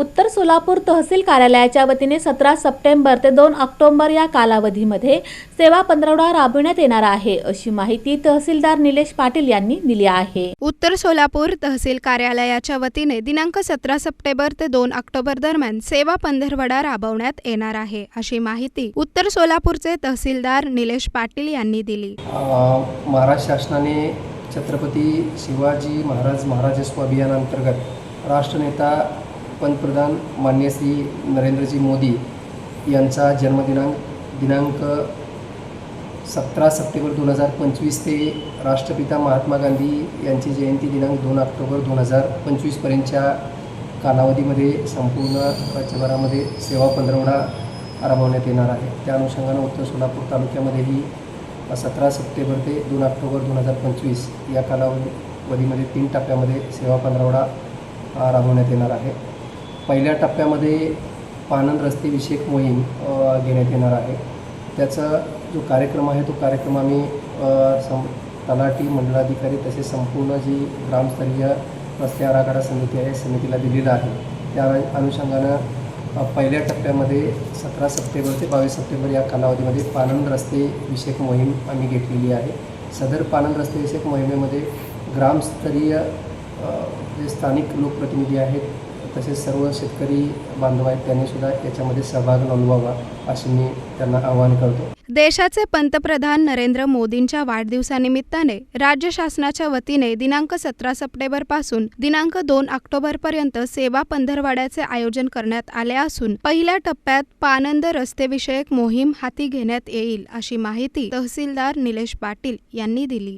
उत्तर सोलापूर तहसील कार्यालयाच्या वतीने सतरा सप्टेंबर ते दोन ऑक्टोबर या कालावधीमध्ये सेवा पंधरवडा राबविण्यात येणार आहे अशी माहिती तहसीलदार निलेश पाटील यांनी दिली आहे. उत्तर सोलापूर तहसील कार्यालयाच्या वतीने दिनांक सतरा सप्टेंबर ते दोन ऑक्टोबर दरम्यान सेवा पंधरवडा राबवण्यात येणार आहे अशी माहिती उत्तर सोलापूरचे तहसीलदार निलेश पाटील यांनी दिली. महाराष्ट्र शासनाने छत्रपती शिवाजी महाराज महाराजस्व अभियानांतर्गत राष्ट्रनेता पंतप्रधान मान्य श्री नरेंद्रजी मोदी यांचा जन्मदिनांक दिनांक सतरा सप्टेंबर दोन हजार पंचवीस ते राष्ट्रपिता महात्मा गांधी यांची जयंती दिनांक दोन ऑक्टोबर दोन हजार पंचवीसपर्यंतच्या कालावधीमध्ये संपूर्ण राज्यभरामध्ये सेवा पंधरवडा राबवण्यात येणार आहे. त्या अनुषंगानं उत्तर सोलापूर तालुक्यामध्येही सतरा सप्टेंबर ते दोन ऑक्टोबर दोन हजार पंचवीस या कालावधीमध्ये तीन टप्प्यामध्ये सेवा पंधरवडा राबवण्यात येणार आहे. पहिल्या टप्प्यामध्ये पानंद रस्तेविषयक मोहीम घेण्यात येणार आहे. त्याचा जो कार्यक्रम आहे तो कार्यक्रम आम्ही सं तलाठी मंडळाधिकारी तसेच संपूर्ण जी ग्रामस्तरीय रस्ते आराखडा समिती आहे समितीला दिलेला आहे. त्या अनुषंगानं पहिल्या टप्प्यामध्ये सतरा सप्टेंबर ते बावीस सप्टेंबर या कालावधीमध्ये पानंद रस्ते विषयक मोहीम आम्ही घेतलेली आहे. सदर पानंद रस्ते विषयक मोहिमेमध्ये ग्रामस्तरीय जे स्थानिक लोकप्रतिनिधी आहेत तसेच सर्व शेतकरी बांधव आहेत त्यांनीसुद्धा याच्यामध्ये सहभाग नोंदवावा असे मी त्यांना आवाहन करतो. देशाचे पंतप्रधान नरेंद्र मोदींच्या वाढदिवसानिमित्ताने राज्य शासनाच्या वतीने दिनांक सतरा सप्टेंबरपासून दिनांक दोन ऑक्टोबर पर्यंत सेवा पंधरवाड्याचे आयोजन करण्यात आले असून पहिल्या टप्प्यात पानंद रस्तेविषयक मोहीम हाती घेण्यात येईल अशी माहिती तहसीलदार निलेश पाटील यांनी दिली.